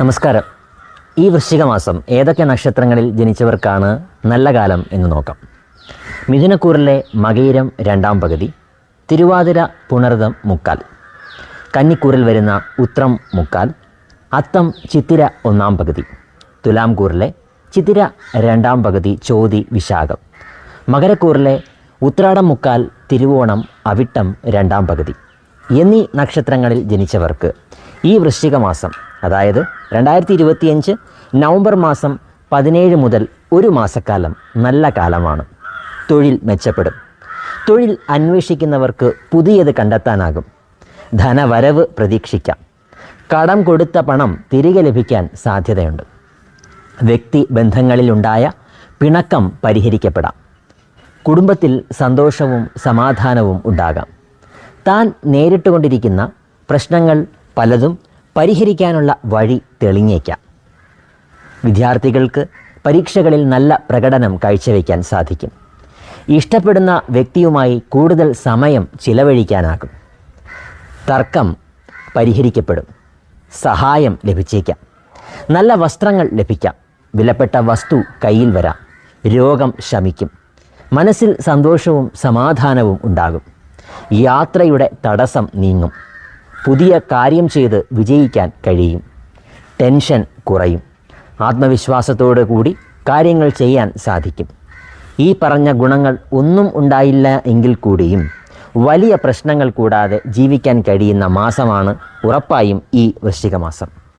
നമസ്കാരം. ഈ വൃശ്ചിക മാസം ഏതൊക്കെ നക്ഷത്രങ്ങളിൽ ജനിച്ചവർക്കാണ് നല്ല കാലം എന്ന് നോക്കാം. മിഥുനക്കൂറിലെ മകയിരം രണ്ടാം പകുതി തിരുവാതിര പുണർതം മുക്കാൽ കന്നിക്കൂറിൽ വരുന്ന ഉത്രം മുക്കാൽ അത്തം ചിത്തിര ഒന്നാം പകുതി തുലാംകൂറിലെ ചിത്തിര രണ്ടാം പകുതി ചോതി വിശാഖം മകരക്കൂറിലെ ഉത്രാടം മുക്കാൽ തിരുവോണം അവിട്ടം രണ്ടാം പകുതി എന്നീ നക്ഷത്രങ്ങളിൽ ജനിച്ചവർക്ക് ഈ വൃശ്ചിക മാസം അതായത് രണ്ടായിരത്തി ഇരുപത്തിയഞ്ച് നവംബർ മാസം പതിനേഴ് മുതൽ ഒരു മാസക്കാലം നല്ല കാലമാണ്. തൊഴിൽ മെച്ചപ്പെടും. തൊഴിൽ അന്വേഷിക്കുന്നവർക്ക് പുതിയത് കണ്ടെത്താനാകും. ധനവരവ് പ്രതീക്ഷിക്കാം. കടം കൊടുത്ത പണം തിരികെ ലഭിക്കാൻ സാധ്യതയുണ്ട്. വ്യക്തി ബന്ധങ്ങളിലുണ്ടായ പിണക്കം പരിഹരിക്കപ്പെടാം. കുടുംബത്തിൽ സന്തോഷവും സമാധാനവും ഉണ്ടാകാം. താൻ നേരിട്ടുകൊണ്ടിരിക്കുന്ന പ്രശ്നങ്ങൾ പലതും പരിഹരിക്കാനുള്ള വഴി തെളിഞ്ഞേക്കാം. വിദ്യാർത്ഥികൾക്ക് പരീക്ഷകളിൽ നല്ല പ്രകടനം കാഴ്ചവെക്കാൻ സാധിക്കും. ഇഷ്ടപ്പെടുന്ന വ്യക്തിയുമായി കൂടുതൽ സമയം ചിലവഴിക്കാനാകും. തർക്കം പരിഹരിക്കപ്പെടും. സഹായം ലഭിച്ചേക്കാം. നല്ല വസ്ത്രങ്ങൾ ലഭിക്കാം. വിലപ്പെട്ട വസ്തു കയ്യിൽ വരാം. രോഗം ശമിക്കും. മനസ്സിൽ സന്തോഷവും സമാധാനവും ഉണ്ടാകും. യാത്രയുടെ തടസ്സം നീങ്ങും. പുതിയ കാര്യം ചെയ്ത് വിജയിക്കാൻ കഴിയും. ടെൻഷൻ കുറയും. ആത്മവിശ്വാസത്തോടു കൂടി കാര്യങ്ങൾ ചെയ്യാൻ സാധിക്കും. ഈ പറഞ്ഞ ഗുണങ്ങൾ ഒന്നും ഉണ്ടായില്ല എങ്കിൽ കൂടിയും വലിയ പ്രശ്നങ്ങൾ കൂടാതെ ജീവിക്കാൻ കഴിയുന്ന മാസമാണ് ഉറപ്പായും ഈ വൃശ്ചിക മാസം